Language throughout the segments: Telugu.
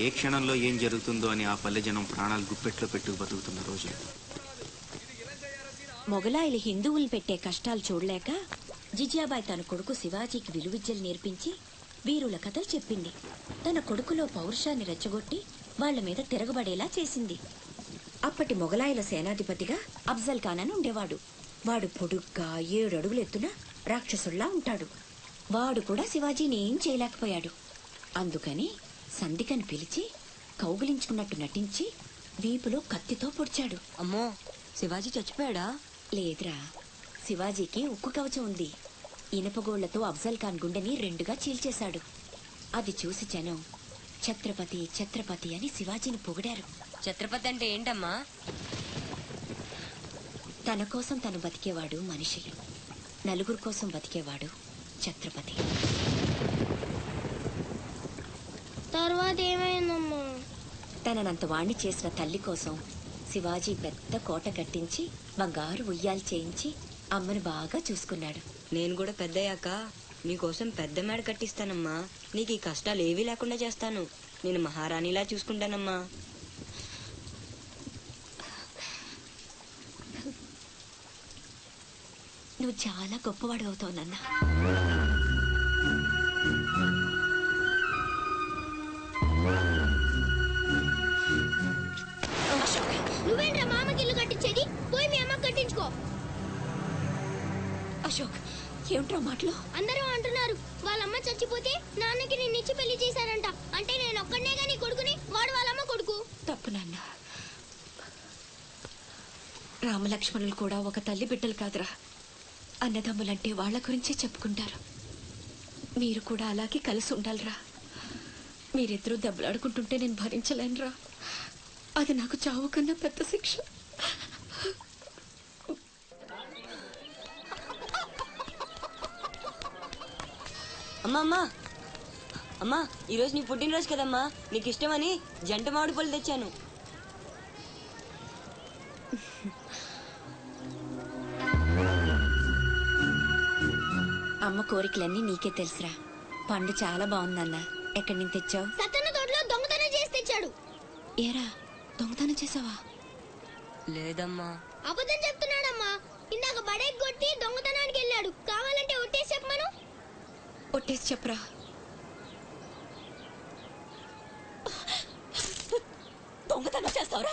ఏ క్షణంలో ఏం జరుగుతుందో అని ఆ పల్లె జనం ప్రాణాలు గుప్పెట్లో పెట్టుకు బతుకుతున్న రోజులు. మొగలాయిలు హిందువులు పెట్టే కష్టాలు చూడలేక జిజియాబాయ్ తన కొడుకు శివాజీకి విలువిద్యలు నేర్పించి వీరుల కథలు చెప్పింది. తన కొడుకులో పౌరుషాన్ని రెచ్చగొట్టి వాళ్ళ మీద తిరగబడేలా చేసింది. అప్పటి మొగలాయిల సేనాధిపతిగా అఫ్జల్ ఖాన్ అని ఉండేవాడు. వాడు పొడుగ్గా ఏడు అడుగులు ఎత్తున రాక్షసుల్లా ఉంటాడు. వాడు కూడా శివాజీని ఏం చేయలేకపోయాడు. అందుకని సంధికని పిలిచి కౌగిలించుకున్నట్టు నటించి వీపులో కత్తితో పొడిచాడు. అమ్మో శివాజీ చచ్చిపోయాడా? లేదురా శివాజీకి ఉక్కు కవచం ఉంది. ఇనపగోళ్ళతో అఫ్జల్ ఖాన్ గుండెని రెండుగా చీల్చేశాడు. అది చూసి జనం ఛత్రపతి ఛత్రపతి అని శివాజీని పొగిడారు. ఛత్రపతి అంటే ఏంటమ్మా? తన కోసం తను బతికేవాడు మనిషి. నలుగురు కోసం బతికేవాడు ఛత్రపతి. తర్వాత ఏమైందమ్మా? తననంత వాణ్ణి చేసిన తల్లి కోసం శివాజీ పెద్ద కోట కట్టించి బంగారు ఉయ్యాలు చేయించి అమ్మను బాగా చూసుకున్నాడు. నేను కూడా పెద్దయ్యాక నీకోసం పెద్ద మేడ కట్టిస్తానమ్మా. నీకు ఈ కష్టాలు ఏవీ లేకుండా చేస్తాను. నేను మహారాణిలా చూసుకుంటానమ్మా. నువ్వు చాలా గొప్పవాడు అవుతావు నాన్న. అశోక్ ఏమిట్రా మాటలు? అందరూ అంటున్నారు వాళ్ళమ్మ చచ్చిపోతే నాన్నకి నిన్నిచ్చి పెళ్ళి చేశారంట. అంటే నేను ఒక్కడనే గాని కొడుకుని వాడు వాళ్ళమ్మ కొడుకు. తప్పు నాన్న. రామలక్ష్మణులు కూడా ఒక తల్లి బిడ్డలు కాదురా. అన్నదమ్ములంటే వాళ్ళ గురించే చెప్పుకుంటారు. మీరు కూడా అలాగే కలిసి ఉండాలిరా. మీరిద్దరూ దెబ్బలాడుకుంటుంటే నేను భరించలేనురా. అది నాకు చావు కన్నా పెద్ద శిక్ష. అమ్మా అమ్మా అమ్మా ఈరోజు నీ పుట్టినరోజు కదమ్మా. నీకు ఇష్టమని జంట మామిడి పళ్ళు తెచ్చాను. అమ్మ కోరికలన్నీ నీకే తెలుసురా. పండు చాలా బాగుందన్న. ఎక్కడి నుంచి తెచ్చావు? సత్తన్న తోటలో దొంగతనం చేసి తెచ్చాడు. ఏరా దొంగతనం చేసావా? లేదమ్మా. అబద్ధం చెప్తున్నాడమ్మా. ఇందాక బడేకి కొట్టి దొంగతనానికి వెళ్ళాడు. చెప్పమను ఒట్టేసి చెప్పరా. దొంగతనం చేస్తావురా?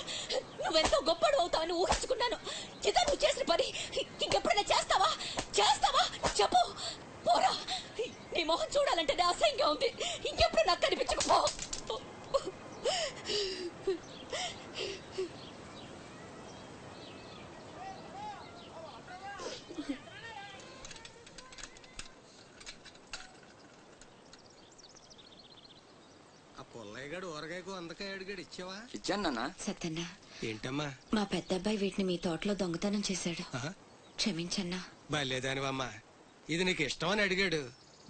నువ్వెంతో గొప్పడు అవుతావని ఊహించుకున్నాను. ఇదే నువ్వు చేసిన పని. ఇంకెప్పుడైనా చేస్తావా? చేస్తావా? చెప్పు. పోరా. నీ మొహం చూడాలంటేనే అసహ్యంగా ఉంది. ఇంకెప్పుడు నాకు కనిపించకపో ఆ పుల్లయ్యగాడు ఊరగాయకు వందకాయ అడిగాడు ఇచ్చావా? ఇచ్చాను సత్తన్న ఏంటమ్మా? మా పెద్ద అబ్బాయి వీటిని మీ తోటలో దొంగతనం చేశాడు. క్షమించన్నా. భలేదానివమ్మా. ఇది నీకు ఇష్టమని అడిగాడు.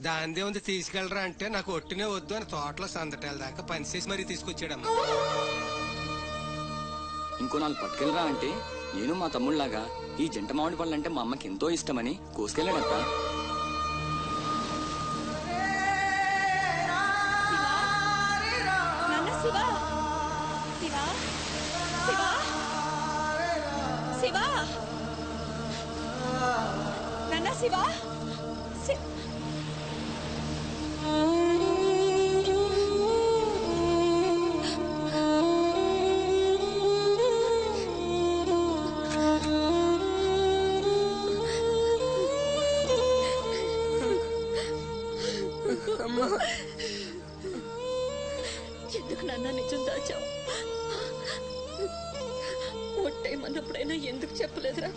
దాందే ఉంది తీసుకెళ్ళరా అంటే నాకు ఒట్టినే వద్దు అని తోటలో సందటాల దాకా పనిచేసి మరీ తీసుకొచ్చాడమ్మా. ఇంకో నాలుగు పట్టుకెళ్ళరా అంటే నేను మా తమ్ముళ్ళలాగా ఈ జంట మామిడి పళ్ళు అంటే మా అమ్మకి ఎంతో ఇష్టమని కోసుకెళ్ళాడట. శివ? ఎందుకు నాన్న నిజం దాచావు? ఒట్టేయమన్నప్పుడైనా ఎందుకు చెప్పలేదురా?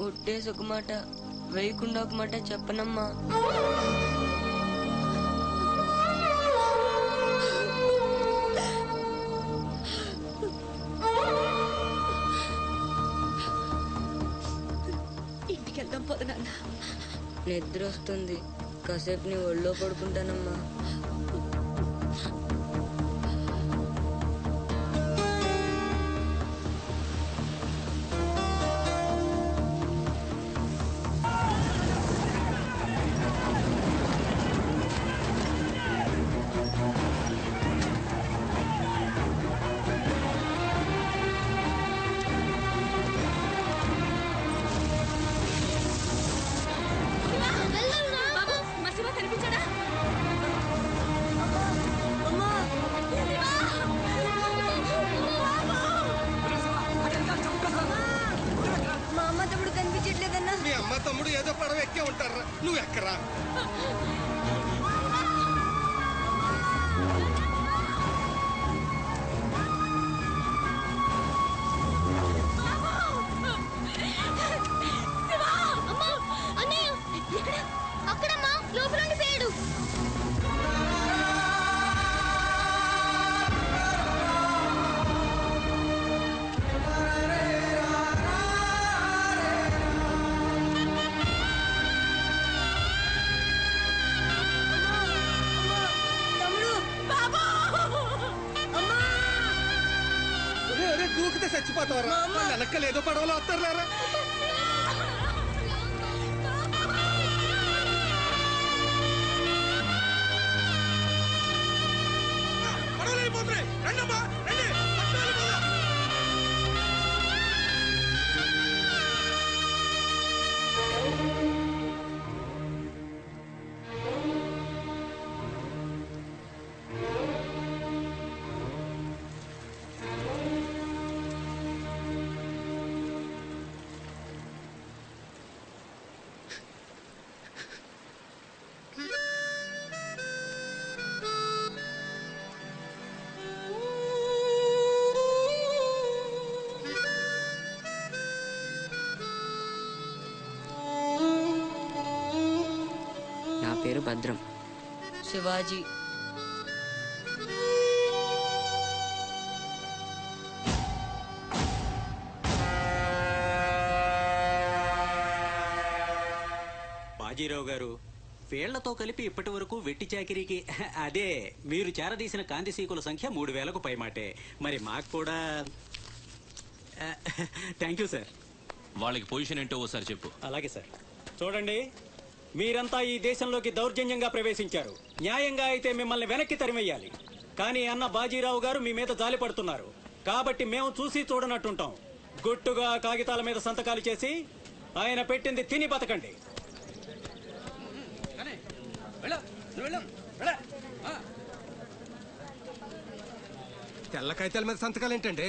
ఒట్టేసి ఒక మాట వేయకుండా ఒక మాట చెప్పనమ్మా. ఇంటికి వెళ్దాం పద నాన్న. నిద్ర వస్తుంది కాసేపు నీ ఒళ్ళో పడుకుంటానమ్మా. 老板哎 భద్రం. శివాజీ. బాజీరావు గారు వేళ్ళతో కలిపి ఇప్పటి వరకు వెట్టి చాకిరీకి అదే మీరు చేరదీసిన కాంతిసీకుల సంఖ్య మూడు వేలకు పైమాటే. మరి మాకు కూడా థ్యాంక్ యూ సార్. వాళ్ళకి పొజిషన్ ఏంటో ఓసారి చెప్పు. అలాగే సార్. చూడండి. మీరంతా ఈ దేశంలోకి దౌర్జన్యంగా ప్రవేశించారు. న్యాయంగా అయితే మిమ్మల్ని వెనక్కి తరిమెయ్యాలి కానీ అన్న బాజీరావు గారు మీ మీద జాలి పడుతున్నారు. కాబట్టి మేము చూసి చూడనట్టుంటాం. గుట్టుగా కాగితాల మీద సంతకాలు చేసి ఆయన పెట్టింది తిని బతకండి. తెల్ల కాగితాల మీద సంతకాలు ఏంటండి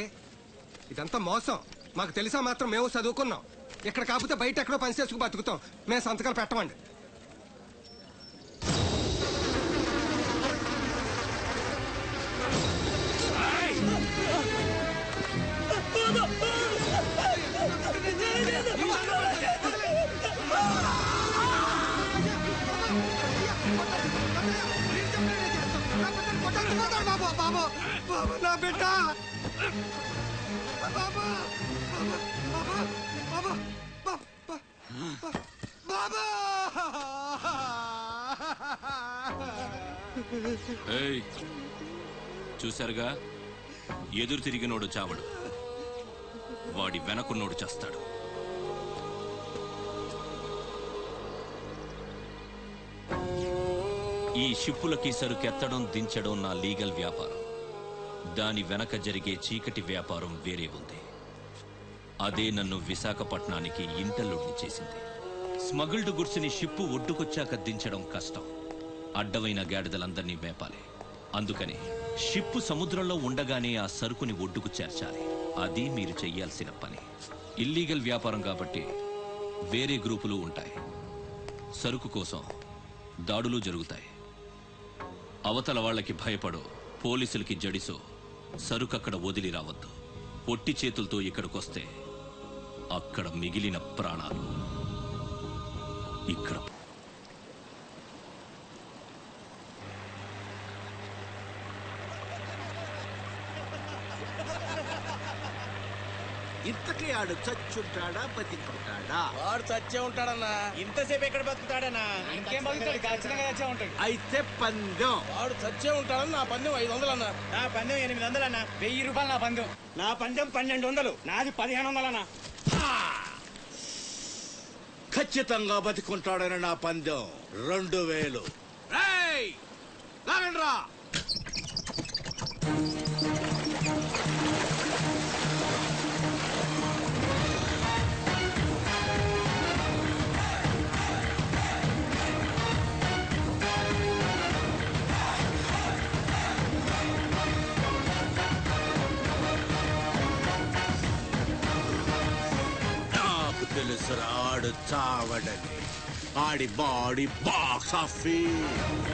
ఇదంతా మోసం. మాకు తెలిసా మాత్రం మేము చదువుకున్నాం. ఇక్కడ కాకపోతే బయట ఎక్కడో పనిచేసుకు బతుకుతాం. మేము సంతకాలు పెట్టమండి. బిడ్డ. ఏయ్ చూశారుగా? ఎదురు తిరిగినోడు చావడు. వాడి వెనకున్నోడు చేస్తాడు. ఈ షిప్పులకి సరుకెత్తడం దించడం నా లీగల్ వ్యాపారం. దాని వెనక జరిగే చీకటి వ్యాపారం వేరే ఉంది. అదే నన్ను విశాఖపట్నానికి ఇంటల్లుడిని చేసింది. స్మగుల్డ్ గుడ్స్ని షిప్పు ఒడ్డుకొచ్చాక దించడం కష్టం. అడ్డమైన గాడిదలందరినీ మేపాలి. అందుకని షిప్పు సముద్రంలో ఉండగానే ఆ సరుకుని ఒడ్డుకు చేర్చాలి. అది మీరు చెయ్యాల్సిన పని. ఇల్లీగల్ వ్యాపారం కాబట్టి వేరే గ్రూపులు ఉంటాయి. సరుకు కోసం దాడులు జరుగుతాయి. అవతల వాళ్ళకి భయపడో పోలీసులకి జడిసో సరుకు అక్కడ వదిలి రావద్దు. పొట్టి చేతులతో ఇక్కడికొస్తే అక్కడ మిగిలిన ప్రాణాలు ఇక్కడ ఇంతకీ ఆడు చచ్చుంటాడా బతికుంటాడా? వాడు చచ్చే ఉంటాడన్నా. ఇంతసేపు ఎక్కడ బతుకుతాడనా ఇంకేం బతుకుతాడు? ఖచ్చితంగా చచ్చే ఉంటాడు. అయితే పందెం. వాడు చచ్చే ఉంటాడని నా పందెం ఐదు వందలు అన్నా నా పందెం ఎనిమిది వందలు అన్న వెయ్యి రూపాయలు నా పందెం. నా పందెం పన్నెండు వందలు. నాది పదిహేను వందలు అన్న ఖచ్చితంగా బతికుంటాడని నా పందెం. రెండు వేలు! లాగండ్రా! నాకు ఆడు చావడని. ఆడి బాడీ బాక్స్ ఆఫీస్.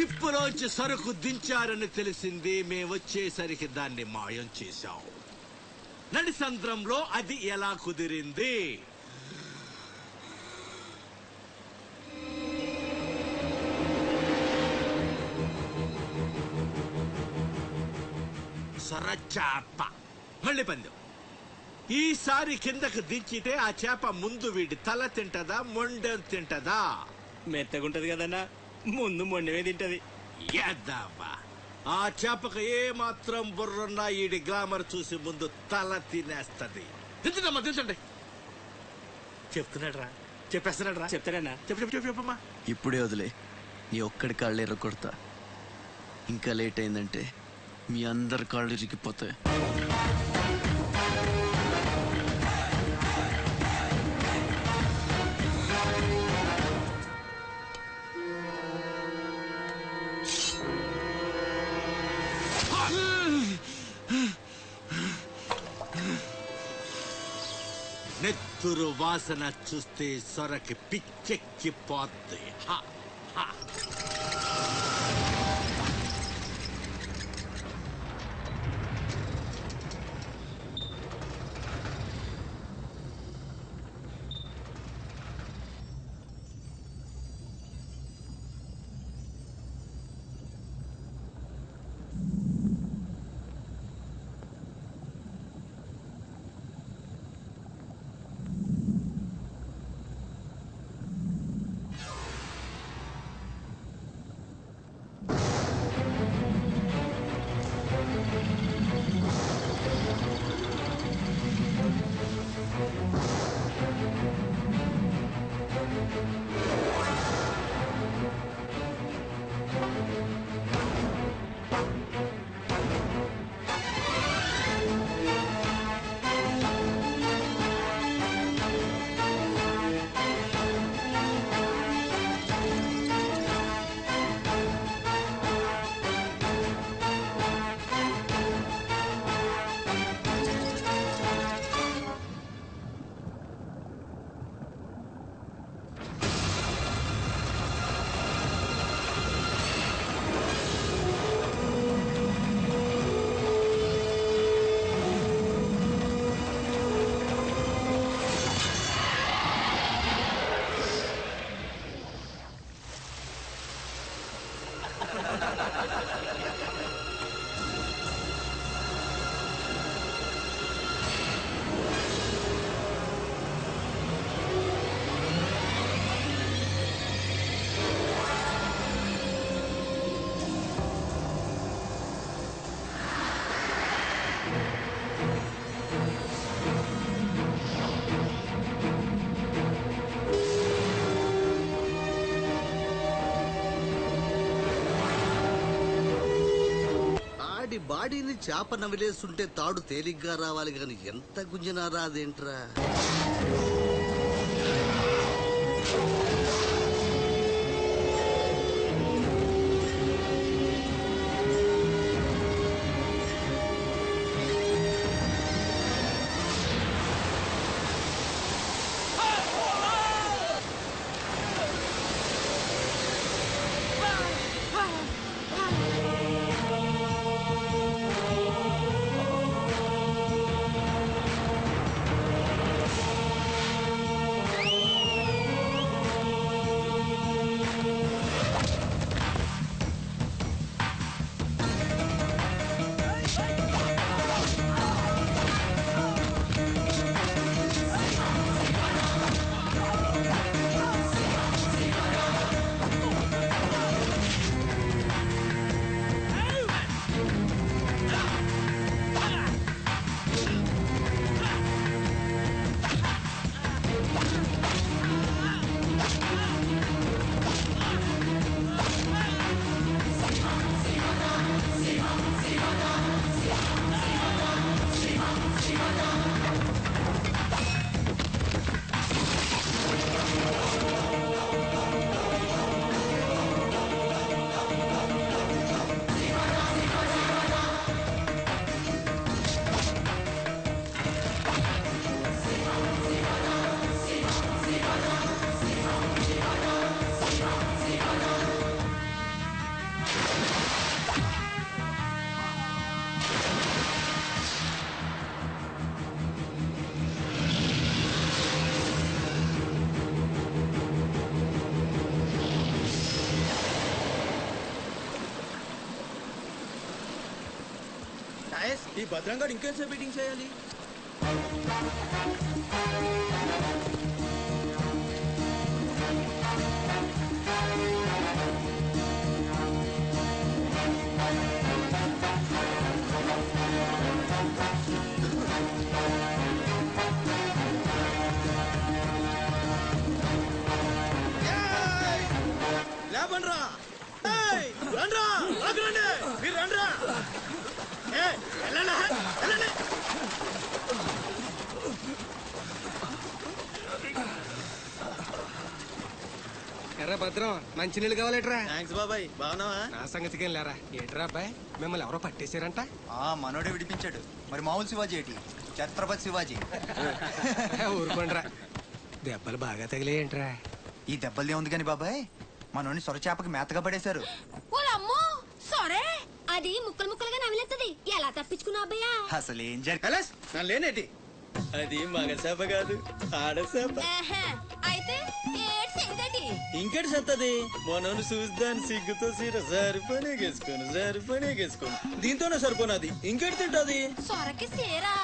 చిప్పులోంచి సరుకు దించారని తెలిసింది. మేము వచ్చేసరికి దాన్ని మాయం చేశాం. నడిసంద్రంలో అది ఎలా కుదిరింది? సొరచాప. మళ్ళీ పందెం. ఈసారి కిందకు దించితే ఆ చేప ముందు వీడి తల తింటదా మొండెం తింటదా? మెత్తగుంటది కదన్నా. ముందు మొండమే తింటది. యాదవ్వా. ఆ చేపకు ఏ మాత్రం బుర్రున్నా ఈడి గ్లామర్ చూసి ముందు తల తినేస్తది. దించండమ్మా దించండి. చెప్తున్నాడు రా చెప్పేస్తున్నాడు రా చెప్తాడన్నా. చెప్పు చెప్పు చెప్పు చెప్పమ్మా. ఇప్పుడే వదిలే. నీ ఒక్కడి కాళ్ళు ఎర్రకొడతా ఇంకా లేట్ అయిందంటే మీ అందరి కాళ్ళు ఇరిగిపోతాయి. నెత్తురు వాసన చూస్తే సొరకి పిచ్చెక్కిపోద్ది. హ, ఆడి బాడీని చేప నవిలేస్తుంటే తాడు తేలిగ్గా రావాలి గాని ఎంత గుంజినా రాదేంట్రా? భద్రంగా భద్రంగాడు ఇంకేసేపు మీటింగ్ చేయాలి? మంచినీళ్ళు కావాలేట్రా? థ్యాంక్స్ బాబాయ్. బాగున్నావా? నా సంగతికి లేరా? ఏట్రా అబ్బాయి? మిమ్మల్ని ఎవరో పట్టేశారంట? ఆ మనోడే విడిపించాడు. మరి మామూలు శివాజీ ఏంటి? ఛత్రపతి శివాజీ. ఊరుకోండిరా. దెబ్బలు బాగా తగిలేయంట్రా. ఈ దెబ్బలు ఏముంది కానీ బాబాయ్ మనోని సొరచేపకి మేతగా పడేశారు. ఓలమ్మో సరే! అది ముక్కలు ముక్కలుగా నవిలేస్తుంది ఎలా తప్పించుకున్నా అబ్బయ్యా? అసలు ఏం అది మగ చేప కాదు ఆడ చేప. అయితే ఇంకటి సత్తది మనోని చూద్దాని సిగ్గుతో సీర సరిపోనే గేసుకోను సరిపోనే గేసుకోను. దీంతోనే సరిపోనది. ఇంకెటి తింటది? సొరకి సేరా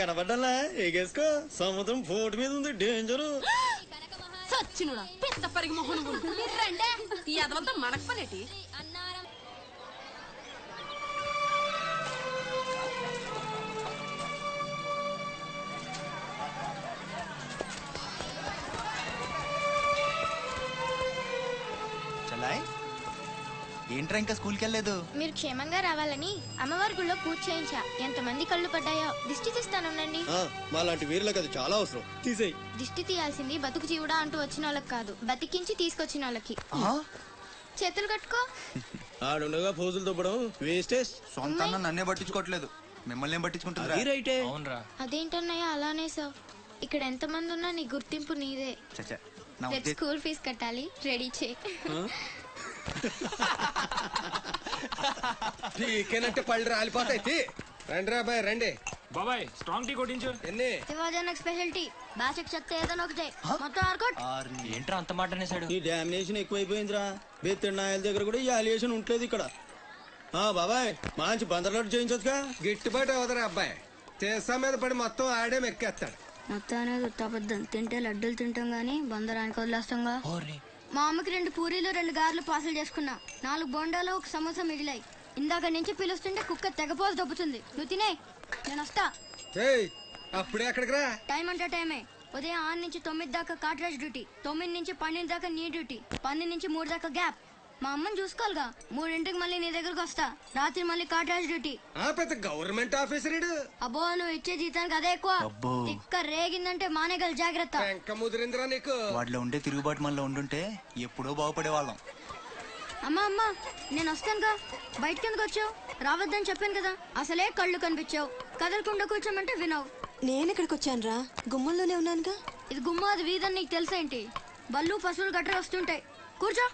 కనబడ్డలా ఎగేసుకో సముద్రం పోటు మీద ఉంది డేంజరు. సచ్చినుడా పెద్ద పరిగి మొహన్ రండే ఈ అదవంతా మనకు పనేటి? ఏంట్రా ఇంకా స్కూల్కి వెళ్ళలేదు. మీరు క్షేమంగా రావాలని అమ్మవారి గుళ్ళో పూజ చేయించా. ఎంతమంది కళ్ళు పడ్డాయో. దిష్టి తీస్తానుండండి మాలాంటి వీరులకు అది చాలా అవసరం. తీసేయి. దిష్టి తీయాల్సింది బతుకు జీవుడా అంటూ వచ్చిన వాళ్ళకి కాదు. బతికించి తీసుకొచ్చిన వాళ్ళకి. చేతులు కట్టుకో. ఆడుండగా పోజులు దుబ్బడం. వేస్టేజ్ సొంత అన్న నన్నే పట్టించుకోవట్లేదు. మిమ్మల్ని ఏం పట్టించుకుంటుంది రైటే. అవునరా. అదేంటన్నయ్య అలానే సార్ ఇక్కడ ఎంతమంది ఉన్నా నీ గుర్తింపు నీదే. నా రేపు స్కూల్ ఫీజు కట్టాలి. రెడీ చేయి. టీకేనంటే పళ్ళు రాలిపోతాయి తీ. రండి రా బాయ్ రండి. బాబాయ్ స్ట్రాంగ్ టీ కొట్టించు. ఎన్ని? శివాజనకు స్పెషాలిటీ బాషకు చెప్తే ఏదైనా ఒకటే. మొత్తం ఆర్కోట్. ఏంట్రా అంత మాట అనేసాడు ఈ డామినేషన్ ఎక్కువైపోయిందిరా. బెత్తడి నాయల దగ్గర కూడా ఈ అలియేషన్ ఉంటలేదు ఇక్కడ. ఆ బాబాయ్ మంచి బందర్లాట్ చేయించొచ్చుగా. గిట్టుబాటు అవదరా అబ్బాయి. చేసా మీద పడి మొత్తం ఆడే మెక్కేస్తాడు. మొత్తం అనేది ఉత్తాబద్ధం తింటే లడ్డూలు తింటాం గానీ బందరానికి వదిలేస్తాంగా. మా అమ్మకి రెండు పూరీలు రెండు గారెలు పార్సల్ చేసుకున్నా. నాలుగు బొండాలు ఒక సమోసా మిగిలాయి. ఇందాక నుంచి పిలుస్తుంటే కుక్క తెగపోసి దొబ్బుతుంది. నువ్వు తినే. నేను వస్తా. అప్పుడే అక్కడికి రా. టైం అంటే టైమే. ఉదయం ఆరు నుంచి తొమ్మిది దాకా కాట్రాజ్ డ్యూటీ. తొమ్మిది నుంచి పన్నెండు దాకా నీ డ్యూటీ. పన్నెండు నుంచి మూడు దాకా గ్యాప్. మా అమ్మని చూసుకోవాలిగా. మూడింటికి మళ్ళీ నీ దగ్గరకు వస్తా. రాత్రి మళ్ళీ కాట్రాజ్ డ్యూటీ. ఆ పెద్ద గవర్నమెంట్ ఆఫీసర్ ఇడు అబ్బో నువ్వు ఇచ్చే జీతానికి అదే ఎక్కువ. అబ్బో. తిక్క రేగిందంటే మానేగల జాగ్రత్త. వెంక ముదిరిందిరా నీకు. వాటిలో ఉండే తిరుగుబాటు మనలో ఉండుంటే ఎప్పుడో బాగుపడే వాళ్ళం అమ్మా అమ్మా నేను వస్తానుగా. బయటికి ఎందుకు వచ్చావు? రావద్దని చెప్పాను కదా. అసలే కళ్ళు కనిపించావు. కదలకుండా కూర్చోమంటే వినవు. నేను ఇక్కడికి వచ్చాను రా గుమ్మంలోనే ఉన్నానుగా. ఇది గుమ్మ అది వీధని నీకు తెలుసేంటి బళ్ళు పశువులు గట్రా వస్తుంటాయి. కూర్చో.